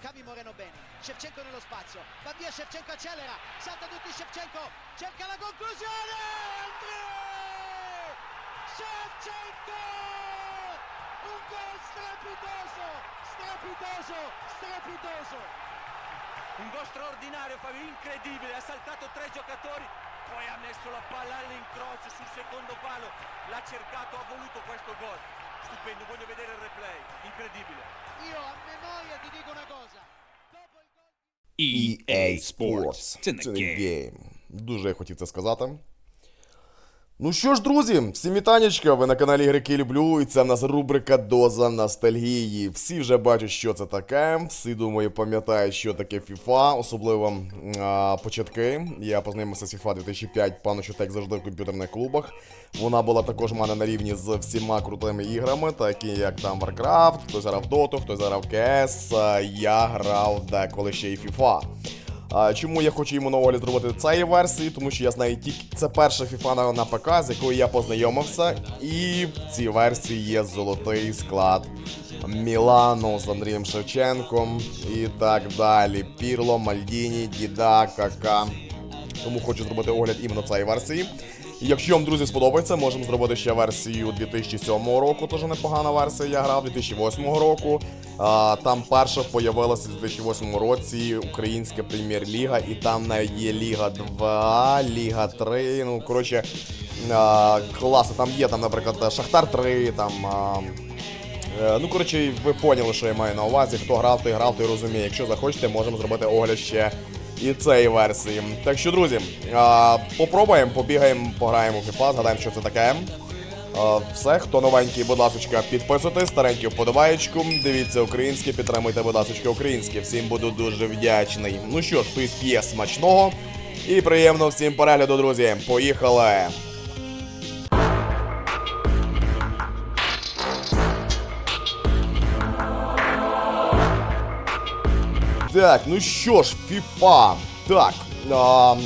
Cavi Moreno bene, Shevchenko nello spazio, va via Shevchenko accelera, salta tutti Shevchenko, cerca la conclusione, André! Shevchenko! Un gol strepitoso, strepitoso, strepitoso! Un gol straordinario, Fabio, incredibile, ha saltato tre giocatori, poi ha messo la palla all'incrocio sul secondo palo, l'ha cercato, ha voluto questo gol. Stupendo, voglio vedere il replay, incredibile. EA Sports. Це не game. Дуже я хотів це сказати. Ну що ж, друзі, всім вітанечка, ви на каналі Греки Люблю, і це в нас рубрика Доза ностальгії. Всі вже бачать, що це таке. Всі, думаю, пам'ятають, що таке FIFA, особливо а, початки. Я познайомився з FIFA 2005, пану Чотек завжди в комп'ютерних клубах. Вона була також в мене на рівні з всіма крутими іграми, такі як там Warcraft, хтось грав Dota, хтось грав CS, Я грав деколи ще й FIFA. А, чому я хочу йому огляд зробити цієї версії? Тому що я знаю тільки це перша FIFA на ПК, з якою я познайомився, і в цій версії є золотий склад Мілану з Андрієм Шевченком і так далі. Пірло, Мальдіні, Діда, Кака. Тому хочу зробити огляд іменно цієї версії. Якщо вам, друзі, сподобається, можемо зробити ще версію 2007 року, теж непогана версія. Я грав 2008 року. А, там перша появилася у 2008 році Українська прем'єр-ліга, і там навіть є Ліга 2, Ліга 3. Ну, коротше, а. Там є, там, наприклад, Шахтар 3, там. А, Е, Ну, коротше, ви поняли, що я маю на увазі. Хто грав, той грав, той розуміє. Якщо захочете, можемо зробити огляд ще і цієї версії. Так що, друзі, попробуємо, побігаємо, пограємо в FIFA, згадаємо, що це таке. А, Все, хто новенький, будь ласка, підписуйтесь, старенькі вподобаєчку. Дивіться українське, підтримуйте, будь ласка, українське. Всім буду дуже вдячний. Ну що ж, п'є смачного. І приємно всім перегляду, друзі. Поїхали! Так, ну що ж, FIFA. Так. А,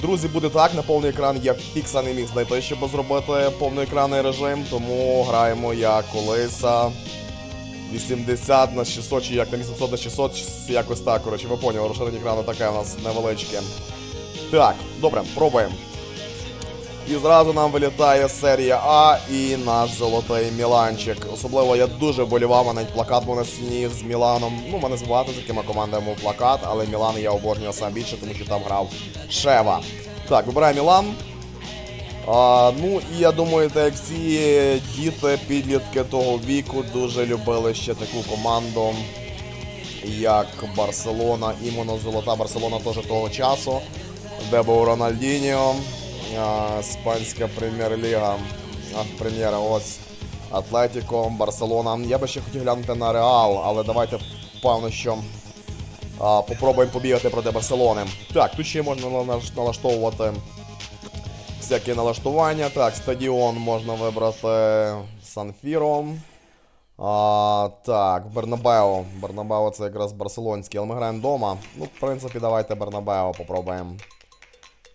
друзі, буде так, на повний екран я фікса не міг знайти, щоб зробити повноекранний режим, тому граємо як колись. а, 80 на 600 чи як на 800 на 600, якось так, коротше, ви поняли, розширення екрану таке у нас невеличке. Так, добре, пробуємо. І зразу нам вилітає серія А і наш золотий Міланчик. Особливо я дуже вболівав, а навіть плакат на стіні з Міланом. Ну, мене багато з якими командами був плакат, але Мілан я обожнюю сам більше, тому що там грав Шева. Так, вибираю Мілан. А, ну і я думаю, так як всі діти, підлітки того віку дуже любили ще таку команду, як Барселона, іменно золота Барселона теж того часу, де був Рональдіньо, а, Іспанська прем'єр-ліга, прем'єра, ось Атлетіко, Барселона. Я би ще хотів глянути на Реал, але давайте певно, що а, попробуємо побігати проти Барселони. Так, тут ще можна налаштовувати всякі налаштування. Так, стадіон можна вибрати Санфіро. А, так, Бернабео. Бернабео це якраз барселонський, але ми граємо вдома. Ну, в принципі, давайте Бернабео попробуємо.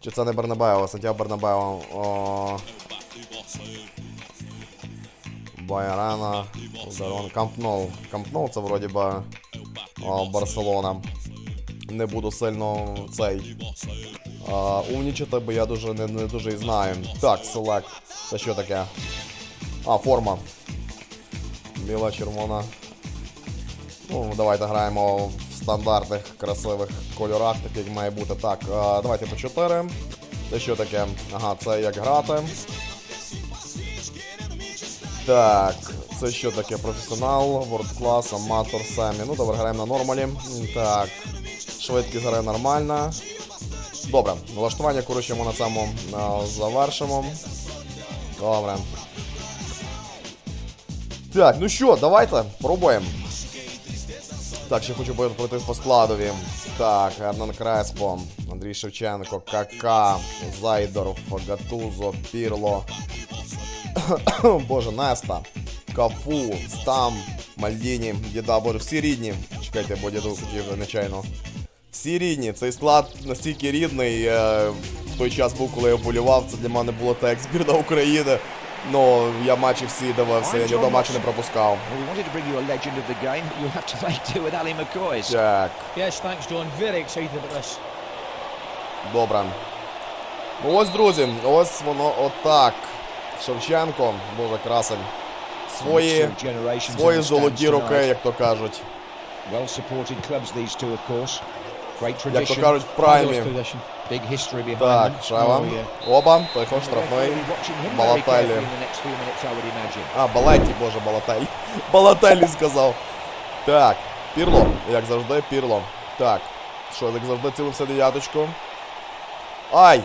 Чи це не Бернабео, Сантьяго Бернабео. О... Байрана, Ударон, Камп Ноу. Це вроді би о, Барселона. Не буду сильно цей а, умнічати, бо я дуже не, не дуже і знаю. Так, селект. Це що таке? А, форма. Біла, червона. Ну, давайте граємо стандартних красивих кольорах, так як має бути. Так, давайте по 4. Це що таке? Ага, це як грати. Так, це що таке? Професіонал, World Class, аматор, семі. Ну, добре, граємо на нормалі. Так. Швидкість гри нормальна. Добре, налаштування, коротше, ми на цьому а, завершимо. Добре. Так, ну що, давайте, пробуємо. Так, ще хочу пройти по складові. Так, Ернан Креспо, Андрій Шевченко, Кака, Зайдоров, Гатузо, Пірло. Боже, Неста, Кафу, Стам, Мальдіні, Діда, боже, всі рідні. Чекайте, бо діду хотів нечайно. Всі рідні, цей склад настільки рідний. Е, в той час був, коли я вболівав, це для мене було так, як збірна України. Ну, я матчі всі дивився, я до матчу не пропускав. Так. Добре. Ну ось, друзі, ось воно отак. Шевченко, боже красень. Свої, свої золоті руки, як то кажуть. Як то кажуть, в праймі. Так, Шавам. Оба, Тайхон штрафной. Балатали. А, балайте, боже, Балаталі. Балаталі сказал. Так, пірло. Як завжди, пірло. Так. Що, як завжди, цілився дев'яточку. Ай!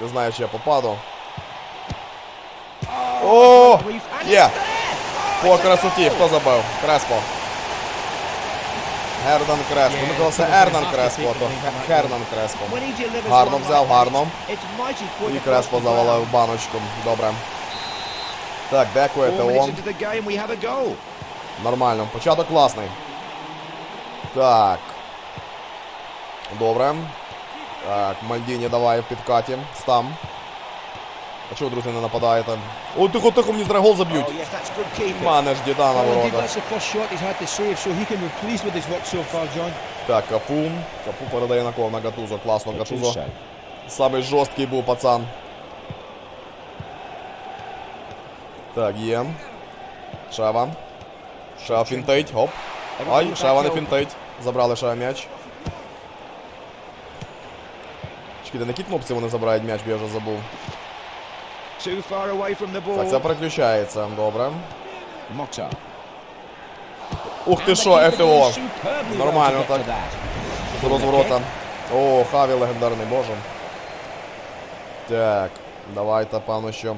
Не знаю, чи я попаду. О! Є! По красоті, хто забив? Креспо. Ердан Креспо. Ми казали, Ернан Креспо, то Хернан Креспо. Гарно взяв, гарно. І Креспо завалив баночку. Добре. Так, декує Теон. Нормально. Початок класний. Так. Добре. Так, Мальдіні давай в підкаті. Стам. А чого, друзі, не нападаєте? О, тихо-тихо, мені зараз гол заб'ють. Мане ж діда на ворота. Так, Капу. Капу передає на кого на Гатузо. Класно, Гатузо. Самий жорсткий був пацан. Так, є. Шава. Шава фінтейт. Оп. Ай, Шава не фінтейт. Забрали Шава м'яч. Чекайте, на якій кнопці вони забирають м'яч, бо я вже забув. Так Фаця переключається. Добре. Ух ти що, ЕТО. Нормально так. З розворота. О, Хаві легендарний, боже. Так, давайте, пану, що.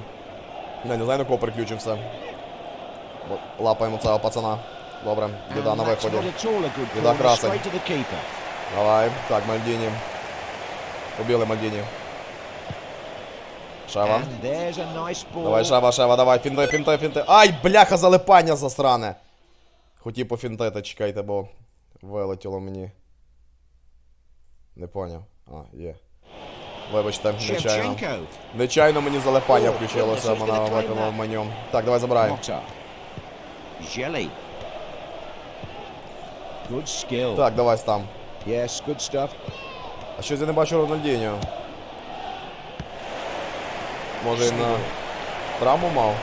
Не, не знаю, на кого переключимося. Лапаємо цього пацана. Добре, біда на виході. Біда красень. Давай. Так, Мальдіні. Побіли Мальдіні. Шева. Ball. Давай, Шева, Шева, давай, фінти, фінти, фінти. Ай, бляха, залипання засране. Хотів пофінтити, чекайте, бо вилетіло мені. Не поняв. А, є. Вибачте, нечайно. Нечайно мені залипання включилося, goodness, мене he's gonna викинуло claim в меню. Так, давай skill. Так, давай там. Yes, good stuff. А щось я не бачу Рональдіньо. Може він на травму мав?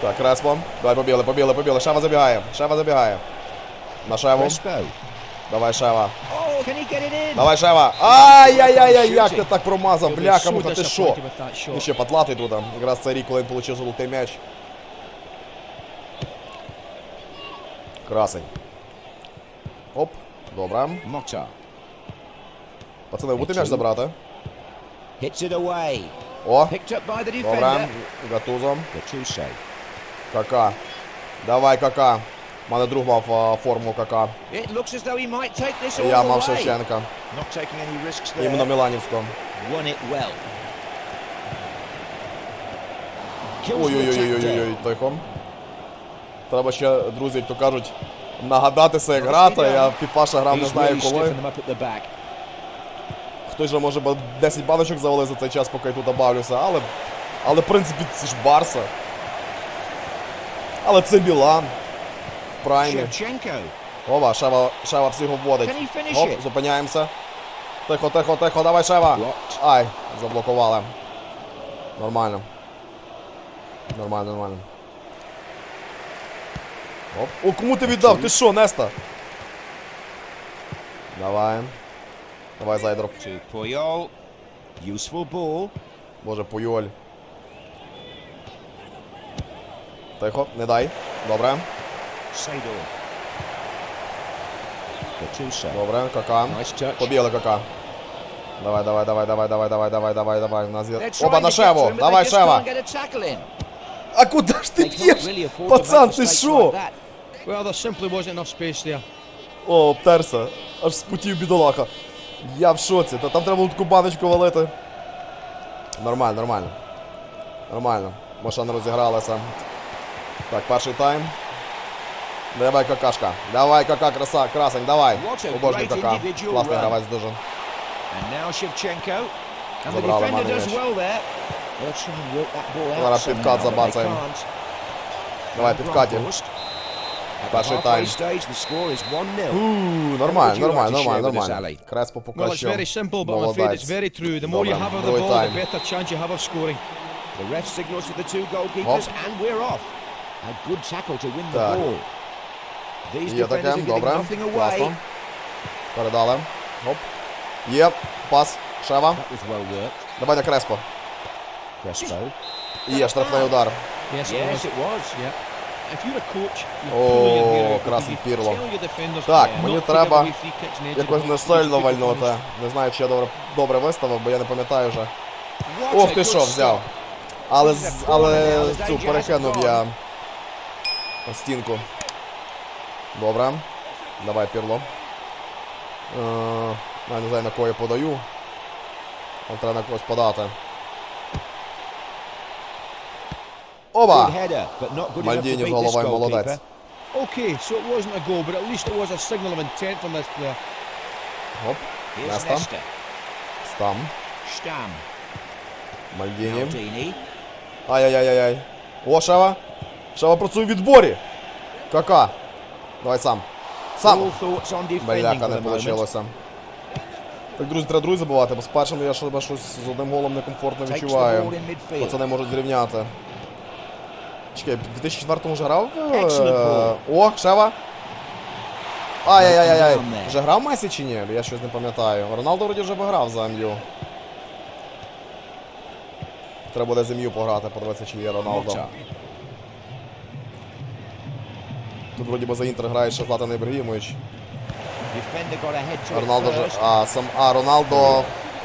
Так, Респо. Давай побіли, побіли, побіли. Шева забігає. Шева забігає. На Шеву. Давай, Шева. Oh? Давай, Шева. Ай-яй-яй-яй, як ти так промазав, бляха, муха, ти що? disappointed with that shot. Ну ще потлатий тут. Якраз цей рік, коли він отримав золотий м'яч. Красень. Оп, добре. Пацани, будете м'яч забрати? Hits it away. О, dobra, Gattuso. Кака. Давай, кака. Мене друг мав форму кака. Я мав Шевченка. Іменно Міланівського. Ой-ой-ой, тихо. Треба ще, друзі, як то кажуть, нагадатися, як грати. Я в грав не знаю коли. Хтось же може б 10 баночок завалив за цей час, поки я тут бавлюся, але. Але в принципі це ж Барса. Але це Білан. В праймі. Ова, Шева, Шева всіх обводить. Оп, зупиняємося. Тихо, тихо, тихо, давай Шева. Ай, заблокували. Нормально. Нормально, нормально. Оп. О, кому ти віддав? Ти що, Неста? Давай. Давай, Useful ball. Боже, Пуйоль. Тихо, не дай. Добре. Добре, кака. Побігли кака. Давай, давай, давай, давай, давай, давай, давай, давай, давай. У нас є... Оба на Шеву. Давай, Шева. А куди ж ти to Пацан, ти що? like that. Well, there simply wasn't enough space there. О, обтерся. Аж спутів бідолаха. Я в шоці. Та там треба було таку баночку валити. Нормально, нормально. Нормально. Машина розігралася. Так, перший тайм. Давай какашка. Давай кака, краса, красень, давай. Обожнюю кака. Класний гравець дуже. Забрали Маневич. Зараз підкат забацаємо. Давай, підкаті. Перший тайм. stage, the score is 1-0. Ууу, Нормально, нормально, нормально, нормально. Креспо поки що. very simple, but I'm afraid it's Молодець. very true. The more you Добре, have of the другий ball, тайм. the better chance you have of scoring. The ref signals to the two goalkeepers, Hop. and we're off. A good tackle to win the Так. ball. These Є таке, добре. Класно. Передали. Оп. Є. Пас. Шева. That was well worked. Давай на Креспо. І є штрафний удар. Yes, it Yes, was. it was. Yeah. О, красний Пірло. Так, мені треба Якось не сильно вальнути. Не знаю, чи я добре, добре виставив, бо я не пам'ятаю вже. Ох ти що, взяв. Але, але цю перекинув я на стінку. Добре. Давай, Пірло. Е, не знаю, на кого я подаю. Але треба на когось подати. Оба! Good header, but not good enough to Мальдіні з beat this головою молодець. Okay, so it wasn't a goal, but at least it was a signal of intent from this player. Оп. Nesta. стам. Мальдіні. Ай-яй-яй-яй. О, Шева. Шева працює в відборі. Кака. Давай сам. Сам. Бляха, не вийшло. Так, друзі, треба друзі забувати, бо з першим я щось з одним голом некомфортно відчуваю. Пацани можуть зрівняти. Чекай, в 2004-му вже грав? Е, О, Шева. Ай-яй-яй-яй. Вже грав Месі чи ні? Я щось не пам'ятаю. Роналдо вроді вже грав за МЮ. Треба буде з МЮ пограти, подивитися, чи є Роналдо. Тут вроді би за Інтер грає ще Златан Ібрагімович. Роналдо first. А, сам. А, Роналдо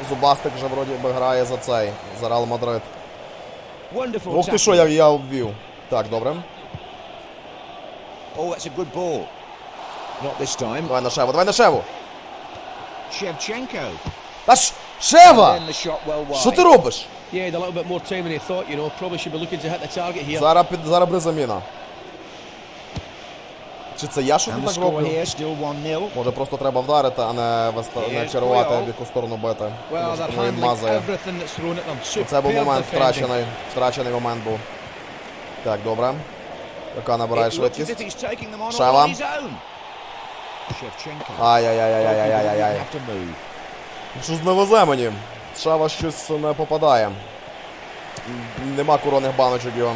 Зубастик вже вроді би грає за цей. За Реал Мадрид. Ух ти що, я, я обвів. Так, добре. Oh, that's a good ball. Not this time. Давай на шеву, давай на шеву. Shevchenko. Та ж, шева! Що ти робиш? Yeah, he had a little bit more time than he thought, you know. Probably should be looking to hit the target here. Зараз під зараз буде заміна. Чи це я щось так роблю? here still 1-0. Може просто треба вдарити, а не, не Puyol. в яку сторону бити. Well, він мазає. Це був момент втрачений. Втрачений момент був. Так, добре. Яка набирає швидкість. Shevchenko. Ай-яй-яй-яй-яй-яй-яй. Goalkeeper didn't have. Щось не мені. Шава щось не попадає. Нема коронних баночок його.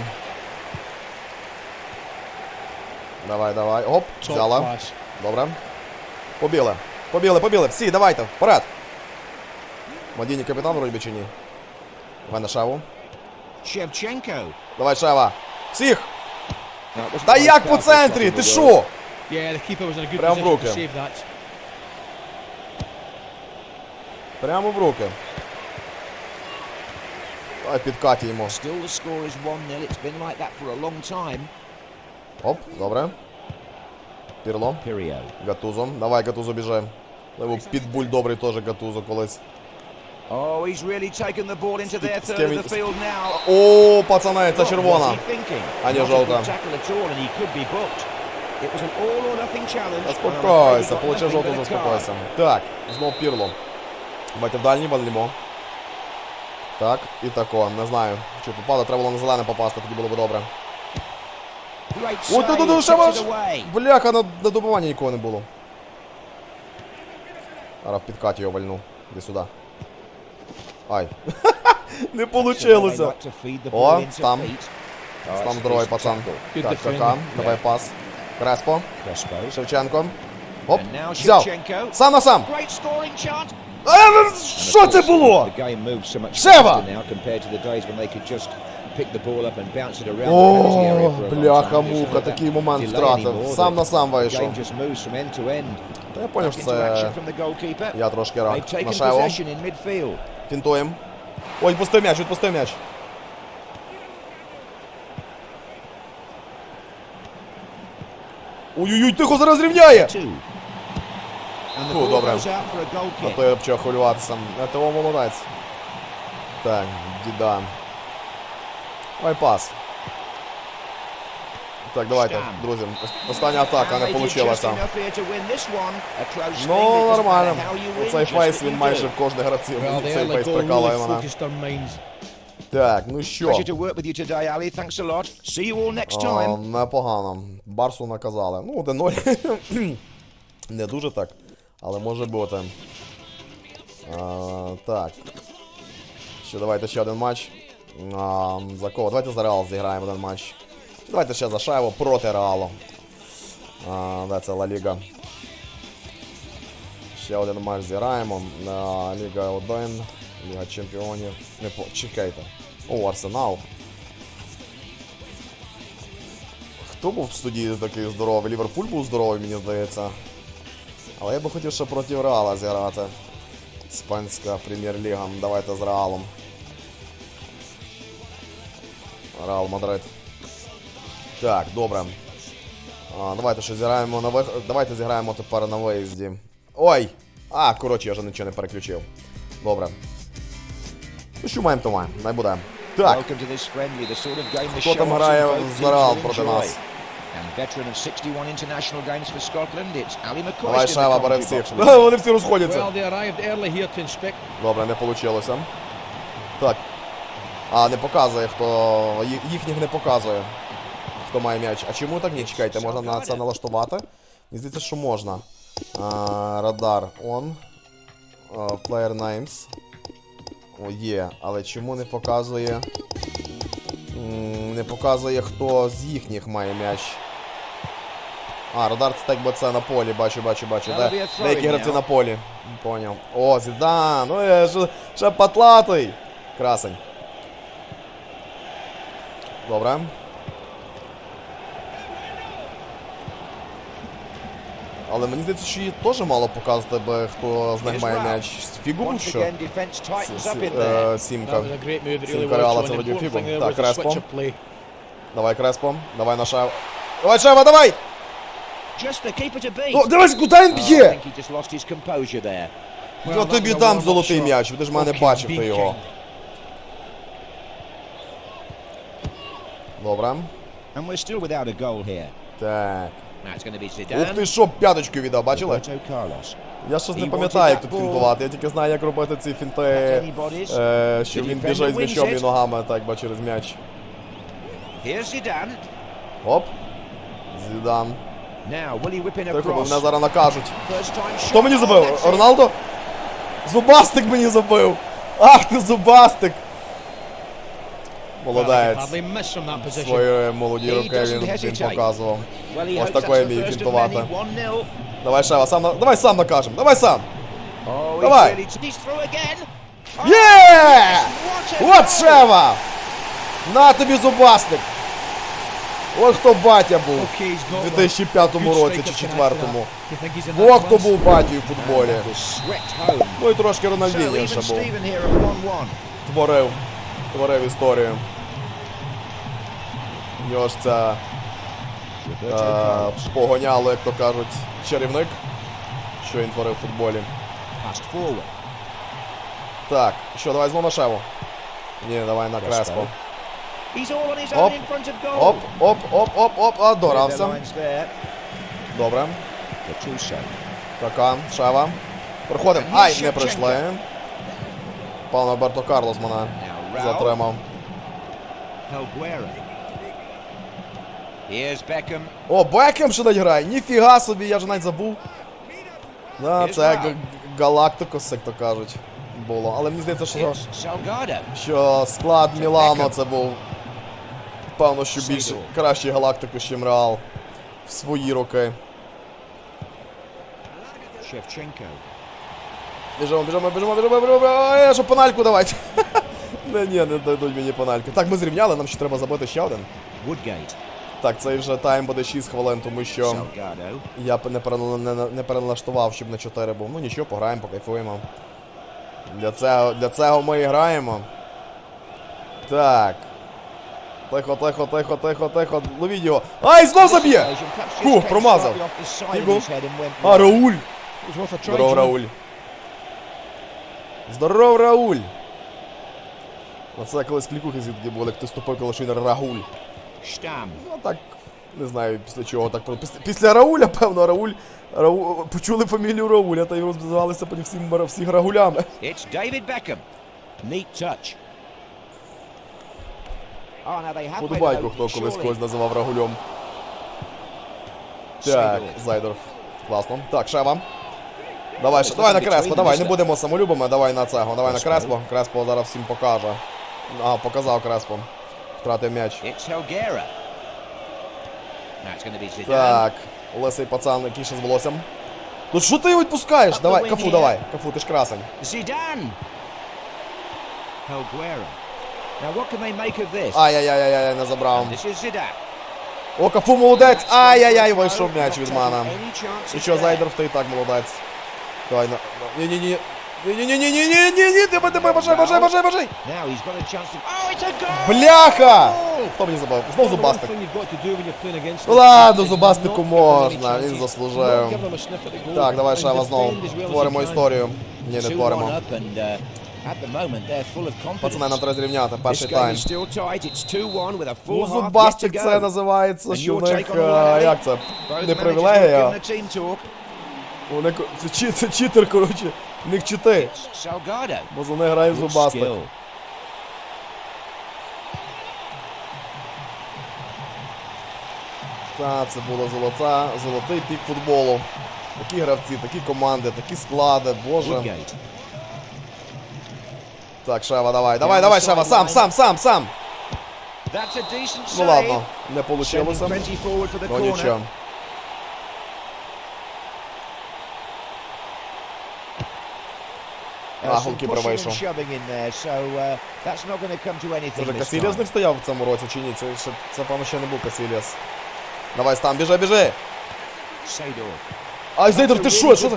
Давай, давай. Оп, взяла. Добре. Побіли. Побіли, побіли. Всі, давайте, вперед. Мадіні капітан вроді чи ні? Давай на шаву. Shevchenko. Давай, шава. Всіх! Та як по центрі? Ти in the що? world. Yeah, the keeper was in a good Прям в руки. Прямо в руки. Давай підкатіємо. Still the score is 1-0. It's been like that for a long time. Оп, добре. Пірло. Гатузо. Давай, Гатузо, біжи. Леву підбуль добрий теж Гатузо колись. Oh, he's really taken the ball into their third of the field now. О, пацани, це червона. А, a жовта. Заспокойся, получи жовту, заспокойся. Так, знов Пірло. Давайте в дальній валімо. Так, і тако, не знаю. Чи попало, треба було на зелене попасти, тоді було б добре. Great тут, тут, ще ваш! Бляха, на, на добиванні нікого не було. Зараз в підкаті його вальну. Іди сюди. Ай. не the О. Oh, Там it's здоровий пацан. Так, defending. Кака, давай пас. Креспо. Шевченко. Оп, взяв. Сам на сам. Е, Що це було? Шева! О, Just had такий момент втратив. Сам на сам вийшов. Та я поняв, що це я трошки taken На шево. Фінтуєм. Ой, відпустив м'яч, відпустив м'яч. Ой-ой-ой, тихо зараз рівняє! Фу, goal А то я почав хвилюватися. его молодець. Так, діда. Ой, пас. Так, давайте, друзі. Остання атака не вийшла. Ну, нормально. win, Цей фейс він майже в кожний гравців. Цей фейс прикалує мене. Так, ну що? Непогано. Барсу наказали. Ну, 1-0. Не дуже так, але може бути. А, так. Ще давайте ще один матч. А, за кого? Давайте за Реал зіграємо один матч. Давайте ще за Шайву проти Реалу. А, де це Ла Ліга. Ще один матч зіграємо. А, Ліга 1, Ліга Чемпіонів. Не по... Чекайте. О, Арсенал. Хто був в студії такий здоровий? Ліверпуль був здоровий, мені здається. Але я би хотів ще проти Реала зіграти. Іспанська прем'єр-ліга. Давайте з Реалом. Реал Мадрид. Так, добре. А, давайте ще зіграємо на вих... Давайте зіграємо тепер на виїзді. Ой! А, коротше, я вже нічого не переключив. Добре. Ну що маємо, то маємо. Най буде. Так. Хто там грає за Реал проти нас? And veteran of 61 international games for Scotland, it's Ali McCoy. Давай, in бере всіх. Вони всі розходяться. Добре, не вийшло. Так. А, не показує, хто. Їхніх не показує. Хто має м'яч. А чому так ні? Чекайте, можна на це налаштувати? Мені здається, що можна. А, радар on. А, player names. О, є. Але чому не показує. Не показує, хто з їхніх має м'яч. А, радар це так би це на полі, бачу, бачу, бачу. Де, деякі гравці на полі. Поняв. О, Зідан! Ну я ще, ще патлатий! Красень. Добре. Але мені здається, що її теж мало показувати, би, хто з них має м'яч. Фігу що? е, Сімка. Сімка. Реала це водів фігу. Так, was a Креспо. switch of play. Давай, Креспо. Давай на Шева. Давай, Шева, давай! Ну, дивись, куди він Oh, б'є! Я тобі дам золотий м'яч, ти ж мене бачив ти його. Добре. Так. Ух ти що, п'яточку віддав, бачили? Я щось не пам'ятаю, як тут фінтувати. Я тільки знаю, як робити ці фінти, е, що він біжить з м'ячом і ногами, так, бо через м'яч. Оп. Зідан. Now, will he whip Тихо, мене зараз накажуть. Хто мені забив? Роналдо? Зубастик мені забив! Ах ти зубастик! Молодець. Свої молоді He роки він, він показував. Ось такої of фінтувати. many. 1-0. Давай, Шева, сам. Давай сам накажем, давай сам! Oh, Давай. Oh, Є! От. Шева! На тобі зубастик! От хто батя був у got one. 2005 Good році чи connect 2004. to that. Do you think he's in that Во хто class? був батькою в футболі. Ну і трошки even ще був. Stephen here at 1-1. Творив. Творив історію. У нього ж це е, погоняло, як то кажуть, чарівник, що він творив в футболі. Так, що, давай знову на шеву. Ні, давай на Креспо. Оп. Оп, оп, оп, оп, оп, а дорався. Добре. Така, шева. Проходимо. Ай, не прийшли. Пан Альберто Карлос мене затримав. О, Бекем ще навіть грає. Ніфіга собі, я вже навіть забув. Да, це Галактикос, як то кажуть, було. Але мені здається, що, що склад Мілану це був. Певно, що більш кращий Галактикос, ніж Реал. В свої роки. Shevchenko. Біжимо, біжимо, біжимо, біжимо, біжимо. Ой, що пенальку давайте. Не, ні, не дадуть мені пенальку. Так, ми зрівняли, нам ще треба забити ще один. Woodgate. Так, цей вже тайм буде 6 хвилин, тому що я не, перенал- не, не переналаштував, щоб на 4 був. Ну нічого, пограємо, покайфуємо. Для цього, для цього ми і граємо. Так. Тихо, тихо, тихо, тихо, тихо. Ловіть його. Ай, знов заб'є! Perhaps just Фу, came промазав. А. Рауль! Здоров, Рауль. Здоров, Рауль! Оце колись клікухи звідки були, як ти ступив, коли. Stam. Ну так, не знаю після чого так. Після, після Рауля, певно, Рауль. Рау, почули фамілію Рауля та й розвивалися потім всім, всіх Рагулями. It's David Beckham. Neat touch. Oh, Подобайку, хто колись когось називав Рагулем. Так. Зайдорф. Класно. Так, Шева. Давай, ще- давай на Креспо, давай, не будемо самолюбами, давай на цього, давай на Креспо. Креспо зараз всім покаже. А, показав Креспо. Втратив м'яч. It's Helguera. Now it's going to be Zidane. Так, лисий пацан, який ще з волоссям. Ну що ти його відпускаєш? Давай, кафу, давай. Кафу, ти ж красень. Zidane. Helguera. Now what can they make of this? Ай-яй-яй-яй, не забрав. This is Zidane. О, кафу молодець! Ай-яй-яй, вийшов м'яч від Not мене. taking any chances І що, there. Зайдорф, ти і так молодець. Давай, на... Ні-ні-ні. Тебе, тебе, бажай, бажай, бажай, бажай! Oh! Бляха! Хто мені забав? Знов зубастик. Ну ладно, зубастику chances, він goal, Так, давай Шева знову. Творимо історію. Ні, не 2-1 творимо. up and uh, at the moment they're full of confidence. Пацани, нам треба зрівняти. Перший тайм. is still tight. It's 2-1 with a Ну, зубастик це називається, що в них, е, як це, не привілегія. У них, це читер, коротше, в них чити. Бо за них грає зубастик. Та, це було золота, золотий пік футболу. Такі гравці, такі команди, такі склади, боже. Так, Шева, давай, давай, давай, Шева, сам, сам, сам, сам. Ну ладно, не получилося. the Ну нічого. Uh, А, some голкіпер pushing and вийшов. shoving in there, so uh, that's not going to come to Це anything вже Касіліас не стояв в цьому році чи ні? Це, ще, це певно, ще не був Касіліас. Давай, стам, біжи, біжи. Sador. Ай, Зейдер, ти що? Що за...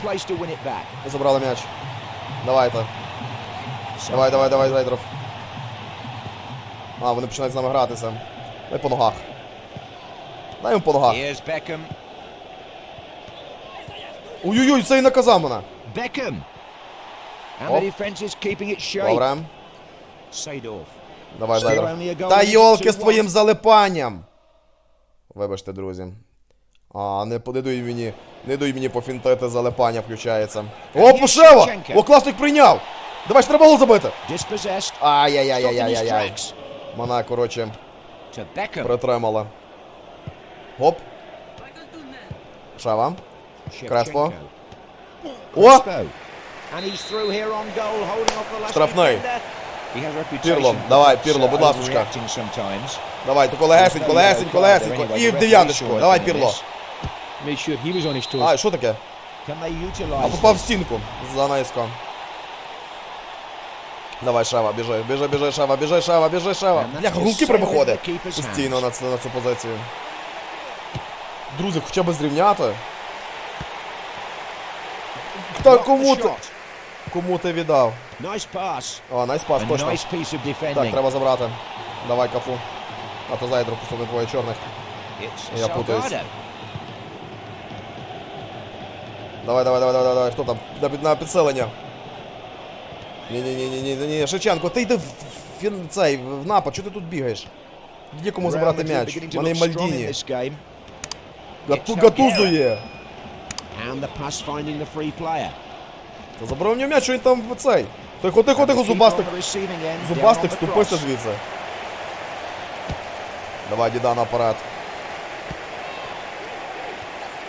забрали м'яч. Давайте. Давай, давай, давай, Зайдров. А, вони починають з нами гратися. Дай по ногах. Дай йому по ногах. Ой-ой-ой, це і наказав мене. Beckham. And Оп. the defence is keeping it shape. Добре. Давай, goal Та йолки з 2-1. твоїм залипанням. Вибачте, друзі. А, не, дуй мені. Не дуй мені пофінтити, залипання включається. О, Пушева! О, класник прийняв! Давай, ж треба гол забити! Ай-яй-яй-яй-яй-яй. Вона, коротше, притримала. Гоп. Шева. Креспо. О! Штрафний. Пірло, давай, Пірло, будь sometimes. Давай, тако легесенько, легесенько, легесенько. І в дев'яточку. Давай, Пірло. Ай, що таке? А попав в стінку за низько. Давай, Шева, біжи, біжи, біжи, Шева, біжи, Шева, біжи, Шева. Бляха, голкіпер виходить постійно на, цю- на цю позицію. Друзі, хоча б зрівняти. Та the кому ти? Віддав? О, найспас, A точно. Так, треба забрати. Давай, кафу. А то зайдру кусок двоє чорних. Я путаюсь. Давай, давай, давай, давай, давай. Хто там? На, під- на підсилення. ні ні ні ні ні ні ні Шевченко, ти йди в, в, фін- цей, в напад, чого ти тут бігаєш? Є кому забрати м'яч. У мене Мальдіні. Гату, гатузує. And the pass finding the free player. Та забрав нього м'яч, що він там в цей. Тихо, тихо, тихо, зубастик. Зубастик, ступися звідси. Давай, діда наперед.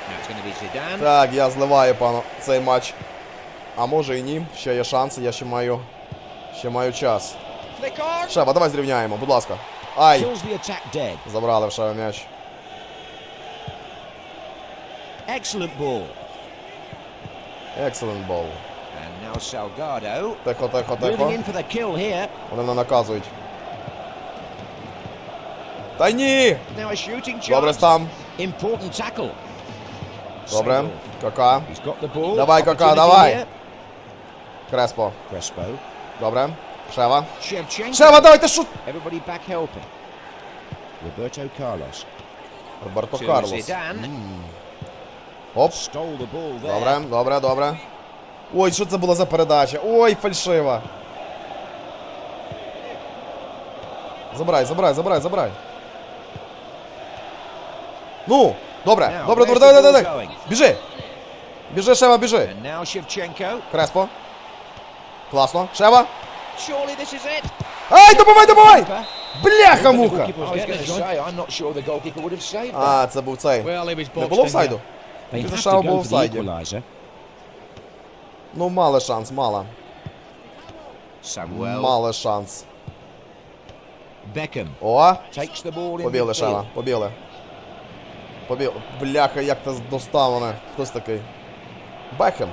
Now it's going to be Zidane. Так, я зливаю, пану, цей матч. А може і ні. Ще є шанси, я ще маю. Ще маю час. Шева, давай зрівняємо, будь ласка. Ай! Забрали в Шева м'яч. Excellent ball. Excellent ball. And now Salgado. Тихо, тихо, Moving тихо. in for the kill here. Вони мене наказують. Та ні! Now a shooting chance. Добре, стам. Important tackle. Добре. Sadorf. Кака. He's got the ball. Давай, Кака, Opportunity давай. here. Креспо. Crespo. Добре. Шева. Shevchenko. Шева, давай, ти що? Everybody back helping. Roberto Carlos. Роберто To Карлос. Zidane. Оп. Stole the ball there. Добре, добре, добре. Ой, що це була за передача? Ой, фальшива. Забирай, забирай, забирай, забирай. Ну, добре, добре, добре, давай, давай, давай. Біжи. Біжи, Шева, біжи. Креспо. Класно. Шева. Ай, добивай, добивай! Бляха-муха! А, це був цей. Не було have Шау to був офсайді. equaliser. Ну, мали шанс, мало. Samuel Мали шанс. О, побігли. Шева, побігли. Побігли. Бляха, як ти достав мене. Хтось такий. Бекхем.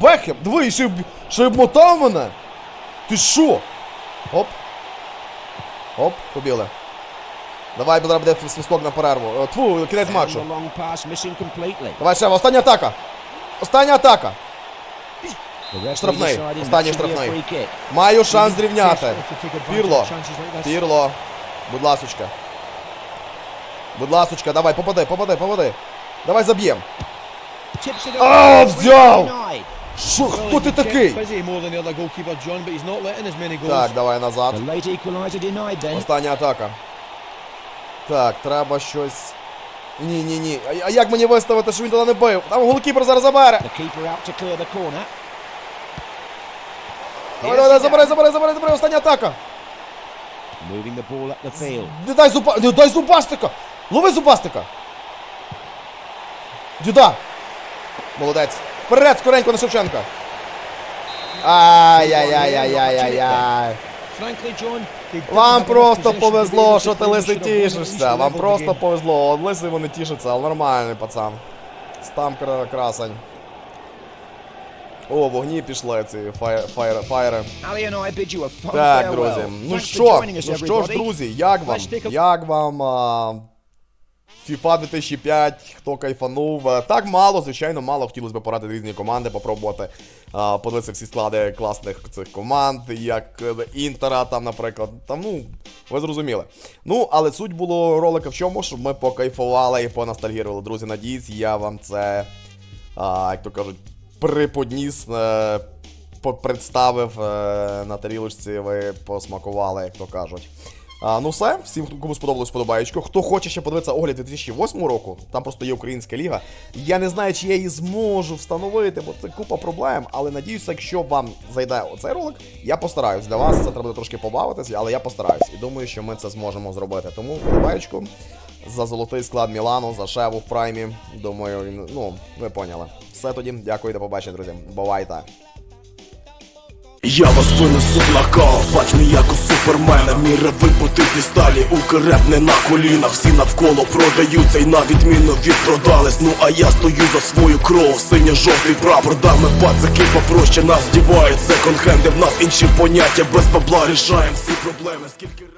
Бекхем! Диви, ще, й ще й обмотав мене! Ти що? Оп. Оп, побігли. Давай, зараз буде свисток на перерву. О, Тьфу, кінець матчу. Давай, Шева, остання атака. Остання атака. Штрафний. Останній штрафний. Маю шанс зрівняти. Пірло. Пірло. Будь ласочка. Будь ласочка, давай, попади, попади, попади. Давай заб'єм. А, взяв! Well, хто ти такий? Так, давай назад. Остання атака. Так, треба щось. Ні, ні, ні. А, як мені виставити, що він туди не бив? Там голкіпер зараз забере. Давай, давай, забирай, забирай, забирай, забирай, остання атака. Не дай зуба... Не дай зубастика! Лови зубастика! Дюда! Молодець. Вперед, скоренько на Шевченка. Ай-яй-яй-яй-яй-яй-яй. Вам просто повезло, що ти лиси тішишся. Вам просто повезло. От лиси вони тішаться, але нормальний пацан. Стам красень. О, вогні пішли ці фаєри. файр, фаєри. again. Ali and I bid you a fond Так, друзі. Ну що, ну що ж, друзі, як вам? Як вам FIFA 2005, хто кайфанув? Е, Так мало, звичайно, мало. Хотілося б порадити різні команди, попробувати а, подивитися всі склади класних цих команд, як е, Інтера, там, наприклад. Там, ну, ви зрозуміли. Ну, але суть було ролика в чому, щоб ми покайфували і поностальгірували. Друзі, надіюсь, я вам це, а, як то кажуть, приподніс. Е, представив е, на тарілочці, ви посмакували, як то кажуть. А, ну все, всім, кому сподобалось подобаєчко. Хто хоче ще подивитися огляд 2008 року, там просто є українська ліга. Я не знаю, чи я її зможу встановити, бо це купа проблем. Але надіюся, якщо вам зайде оцей ролик, я постараюсь. Для вас це треба трошки побавитися, але я постараюсь. І думаю, що ми це зможемо зробити. Тому подобаєчку за золотий склад Мілану, за Шеву в праймі. Думаю, він- ну, ви поняли. Все тоді, дякую, до побачення, друзі. Бувайте! Я вас винесу на кал, бач мій як у супермена. Мій ревик бути зі сталі, укреп не на колінах. Всі навколо продаються. І на відміну відпродались. Ну а я стою за свою кров, синьо-жовтий прапор. Дами пацаки попроще нас вдівають. Секонд-хенди В нас інші поняття, без бабла рішаємо всі проблеми. Скільки